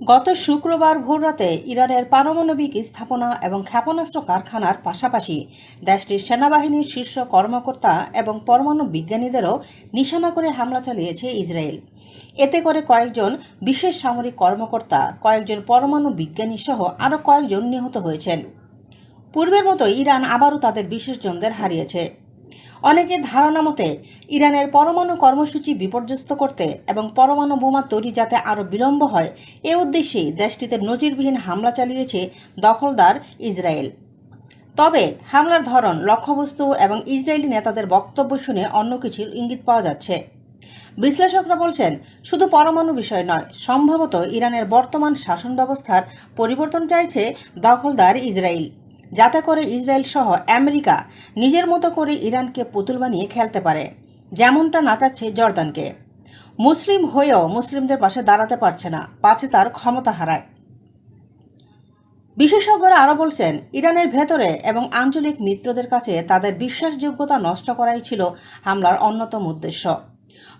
গত শুক্রবার ভোররাতে ইরানের পারমাণবিক স্থাপনা এবং ক্ষেপণাস্ত্র কারখানার পাশাপাশি দেশটির সেনাবাহিনীর শীর্ষ কর্মকর্তা এবং পরমাণু বিজ্ঞানীদেরও নিশানা করে হামলা চালিয়েছে ইসরায়েল। এতে করে কয়েকজন বিশেষ সামরিক কর্মকর্তা, কয়েকজন পরমাণু বিজ্ঞানী সহ আরও কয়েকজন নিহত হয়েছেন। পূর্বের মতো ইরান আবারও তাদের বিশেষজনদের হারিয়েছে। অনেকের ধারণা মতে ইরানের পরমাণু কর্মসূচি বিপর্যস্ত করতে এবং পরমাণু বোমা তৈরি যাতে আরও বিলম্ব হয়, এ উদ্দেশ্যেই দেশটিতে নজিরবিহীন হামলা চালিয়েছে দখলদার ইসরায়েল। তবে হামলার ধরন, লক্ষ্যবস্তু এবং ইসরায়েলি নেতাদের বক্তব্য শুনে অন্য কিছুর ইঙ্গিত পাওয়া যাচ্ছে। বিশ্লেষকরা বলছেন, শুধু পরমাণু বিষয় নয়, সম্ভবত ইরানের বর্তমান শাসন ব্যবস্থার পরিবর্তন চাইছে দখলদার ইসরায়েল। যাতে করে ইসরায়েল সহ আমেরিকা নিজের মতো করে ইরানকে পুতুল বানিয়ে খেলতে পারে, যেমনটা নাচাচ্ছে জর্দানকে। মুসলিম হয়েও মুসলিমদের পাশে দাঁড়াতে পারছে না পাছে তার ক্ষমতা হারায়। বিশেষজ্ঞরা আরও বলছেন, ইরানের ভেতরে এবং আঞ্চলিক মিত্রদের কাছে তাদের বিশ্বাসযোগ্যতা নষ্ট করাই ছিল হামলার অন্যতম উদ্দেশ্য।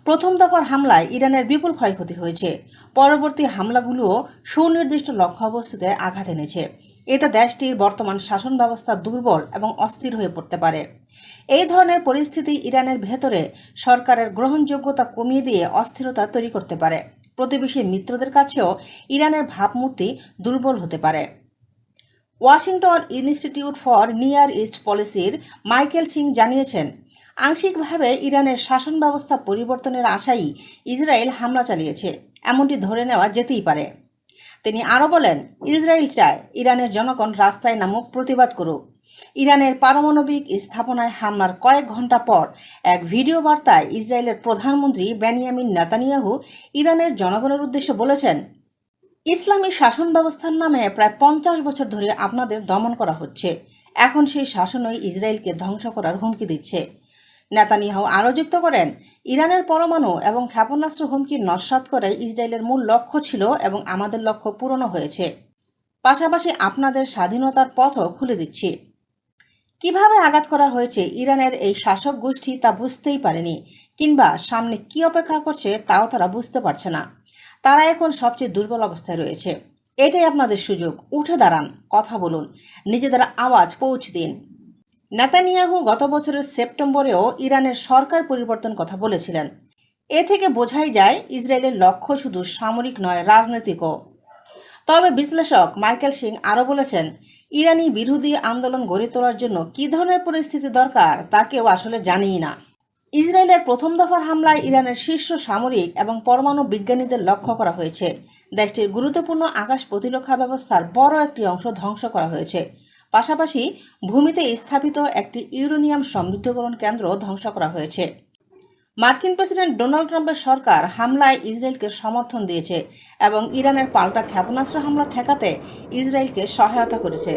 প্রথম দফার হামলায় ইরানের বিপুল ক্ষয়ক্ষতি হয়েছে। পরবর্তী হামলাগুলোও সুনির্দিষ্ট লক্ষ্যবস্তুতে আঘাত এনেছে। এতে দেশটির বর্তমান শাসন ব্যবস্থা দুর্বল এবং অস্থির হয়ে পড়তে পারে। এই ধরনের পরিস্থিতি ইরানের ভেতরে সরকারের গ্রহণযোগ্যতা কমিয়ে দিয়ে অস্থিরতা তৈরি করতে পারে। প্রতিবেশী মিত্রদের কাছেও ইরানের ভাবমূর্তি দুর্বল হতে পারে। Washington Institute for Near East পলিসির মাইকেল সিং জানিয়েছেন, আংশিকভাবে ইরানের শাসন ব্যবস্থা পরিবর্তনের আশাই ইসরায়েল হামলা চালিয়েছে। এমনটি ধরে নেওয়া যেতেই পারে। তিনি আরও বলেন, ইসরায়েল চায় ইরানের জনগণ রাস্তায় নামুক, প্রতিবাদ করুক। ইরানের পারমাণবিক স্থাপনায় হামলার কয়েক ঘণ্টা পর এক ভিডিও বার্তায় ইসরায়েলের প্রধানমন্ত্রী বেনিয়ামিন নেতানিয়াহু ইরানের জনগণের উদ্দেশ্যে বলেছেন, ইসলামী শাসন ব্যবস্থার নামে প্রায় পঞ্চাশ বছর ধরে আপনাদের দমন করা হচ্ছে। এখন সেই শাসনই ইসরায়েলকে ধ্বংস করার হুমকি দিচ্ছে। নেতানিয়াহু আরও যুক্ত করেন, ইরানের পরমাণু এবং ক্ষেপণাস্ত্র হুমকি নস্বাত করে ইসরায়েলের মূল লক্ষ্য ছিল এবং আমাদের লক্ষ্য পূরণও হয়েছে। পাশাপাশি আপনাদের স্বাধীনতার পথও খুলে দিচ্ছি। কীভাবে আঘাত করা হয়েছে ইরানের এই শাসক গোষ্ঠী তা বুঝতেই পারেনি, কিংবা সামনে কি অপেক্ষা করছে তাও তারা বুঝতে পারছে না। তারা এখন সবচেয়ে দুর্বল অবস্থায় রয়েছে। এটাই আপনাদের সুযোগ, উঠে দাঁড়ান, কথা বলুন, নিজেদের আওয়াজ পৌঁছে দিন। নেতানিয়াহু গত বছরের সেপ্টেম্বরেও ইরানের সরকার পরিবর্তন কথা বলেছিলেন। এ থেকে বোঝাই যায়, ইসরায়েলের লক্ষ্য শুধু সামরিক নয়, রাজনৈতিকও। তবে বিশ্লেষক মাইকেল সিং আরও বলেছেন, ইরানি বিরোধী আন্দোলন গড়ে তোলার জন্য কী ধরনের পরিস্থিতি দরকার তা কেউ আসলে জানিই না। ইসরায়েলের প্রথম দফার হামলায় ইরানের শীর্ষ সামরিক এবং পরমাণু বিজ্ঞানীদের লক্ষ্য করা হয়েছে। দেশটির গুরুত্বপূর্ণ আকাশ প্রতিরক্ষা ব্যবস্থার বড় একটি অংশ ধ্বংস করা হয়েছে। পাশাপাশি ভূমিতে স্থাপিত একটি ইউরেনিয়াম সমৃদ্ধকরণ কেন্দ্র ধ্বংস করা হয়েছে। মার্কিন প্রেসিডেন্ট ডোনাল্ড ট্রাম্পের সরকার হামলায় ইসরায়েলকে সমর্থন দিয়েছে এবং ইরানের পাল্টা ক্ষেপণাস্ত্র হামলা ঠেকাতে ইসরায়েলকে সহায়তা করেছে।